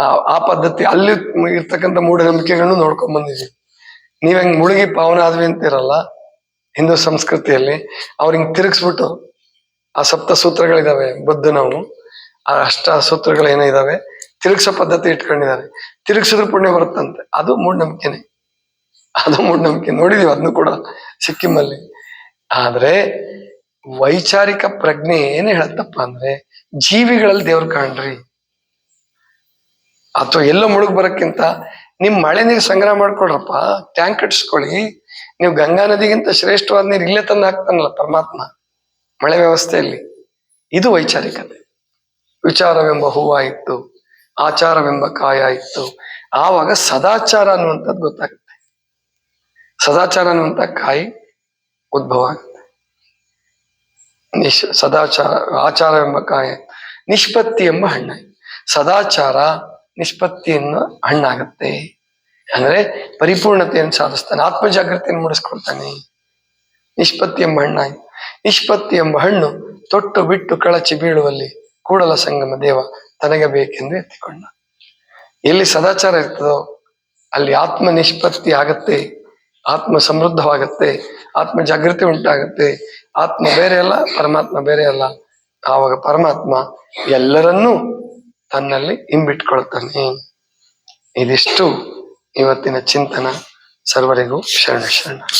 ಆ ಪದ್ಧತಿ ಅಲ್ಲಿ ಇರ್ತಕ್ಕಂಥ ಮೂಢನಂಬಿಕೆಗಳನ್ನು ನೋಡ್ಕೊಂಡ್ ಬಂದಿದ್ದೀವಿ ನೀವ್ ಹೆಂಗ್ ಮುಳುಗಿ ಪಾವನ ಆದ್ವಿ ಅಂತಿರಲ್ಲ, ಹಿಂದೂ ಸಂಸ್ಕೃತಿಯಲ್ಲಿ, ಅವ್ರ ಹಿಂಗ್ ತಿರುಗಿಸ್ಬಿಟ್ಟು ಆ ಸಪ್ತ ಸೂತ್ರಗಳಿದಾವೆ ಬುದ್ಧನವು ಆ ಅಷ್ಟ ಸೂತ್ರಗಳು ಇದಾವೆ, ತಿರುಗಿಸೋ ಪದ್ಧತಿ ಇಟ್ಕೊಂಡಿದ್ದಾರೆ. ತಿರುಗ್ಸಿದ್ರೆ ಪುಣ್ಯ ಬರುತ್ತಂತೆ. ಅದು ಮೂಢನಂಬಿಕೆನೆ. ಅದು ಮೂಢನಂಬಿಕೆ. ನೋಡಿದೀವಿ ಅದನ್ನು ಕೂಡ ಸಿಕ್ಕಿಮಲ್ಲಿ. ಆದ್ರೆ ವೈಚಾರಿಕ ಪ್ರಜ್ಞೆ ಏನ್ ಹೇಳತ್ತಪ್ಪ ಅಂದ್ರೆ, ಜೀವಿಗಳಲ್ಲಿ ದೇವ್ರು ಕಾಣ್ರಿ. ಅಥವಾ ಎಲ್ಲೋ ಮುಳುಗ್ ಬರೋಕ್ಕಿಂತ ನಿಮ್ ಮಳೆ ನೀರು ಸಂಗ್ರಹ ಮಾಡ್ಕೊಳ್ರಪ್ಪ ಟ್ಯಾಂಕ್ ಕಟ್ಸ್ಕೊಳ್ಳಿ. ನೀವು ಗಂಗಾ ನದಿಗಿಂತ ಶ್ರೇಷ್ಠವಾದ ನೀರು ಇಲ್ಲೇ ತಂದು ಹಾಕ್ತಾನಲ್ಲ ಪರಮಾತ್ಮ, ಮಳೆ ವ್ಯವಸ್ಥೆಯಲ್ಲಿ. ಇದು ವೈಚಾರಿಕತೆ. ವಿಚಾರವೆಂಬ ಹೂವಾಯಿತು ಆಚಾರವೆಂಬ ಕಾಯ ಇತ್ತು. ಆವಾಗ ಸದಾಚಾರ ಅನ್ನುವಂಥದ್ದು ಗೊತ್ತಾಗುತ್ತೆ. ಸದಾಚಾರ ಅನ್ನುವಂಥ ಕಾಯಿ ಉದ್ಭವ ಆಗುತ್ತೆ. ನಿಶ್ ಸದಾಚಾರ, ಆಚಾರವೆಂಬ ಕಾಯ, ನಿಷ್ಪತ್ತಿ ಎಂಬ ಹಣ್ಣಾಯ್ತು. ಸದಾಚಾರ ನಿಷ್ಪತ್ತಿಯನ್ನು ಹಣ್ಣಾಗತ್ತೆ. ಅಂದ್ರೆ ಪರಿಪೂರ್ಣತೆಯನ್ನು ಸಾಧಿಸ್ತಾನೆ ಆತ್ಮ ಜಾಗೃತಿಯನ್ನು ಮೂಡಿಸ್ಕೊಳ್ತಾನೆ. ನಿಷ್ಪತ್ತಿ ಎಂಬ ಹಣ್ಣಾಯ್ತು. ನಿಷ್ಪತ್ತಿ ಎಂಬ ಹಣ್ಣು ತೊಟ್ಟು ಬಿಟ್ಟು ಕಳಚಿ ಬೀಳುವಲ್ಲಿ ಕೂಡಲ ಸಂಗಮ ದೇವ ತನಗೆ ಬೇಕೆಂದು ಎತ್ತಿಕೊಂಡ. ಎಲ್ಲಿ ಸದಾಚಾರ ಇರ್ತದೋ ಅಲ್ಲಿ ಆತ್ಮ ನಿಷ್ಪತ್ತಿ ಆಗತ್ತೆ ಆತ್ಮ ಸಮೃದ್ಧವಾಗತ್ತೆ ಆತ್ಮ ಜಾಗೃತಿ ಉಂಟಾಗತ್ತೆ. ಆತ್ಮ ಬೇರೆ ಅಲ್ಲ, ಪರಮಾತ್ಮ ಬೇರೆ ಅಲ್ಲ. ಆವಾಗ ಪರಮಾತ್ಮ ಎಲ್ಲರನ್ನೂ ತನ್ನಲ್ಲಿ ಹಿಂಬಿಟ್ಕೊಳ್ತಾನೆ. ಇದಿಷ್ಟು ಇವತ್ತಿನ ಚಿಂತನ. ಸರ್ವರಿಗೂ ಶರಣ ಶರಣ.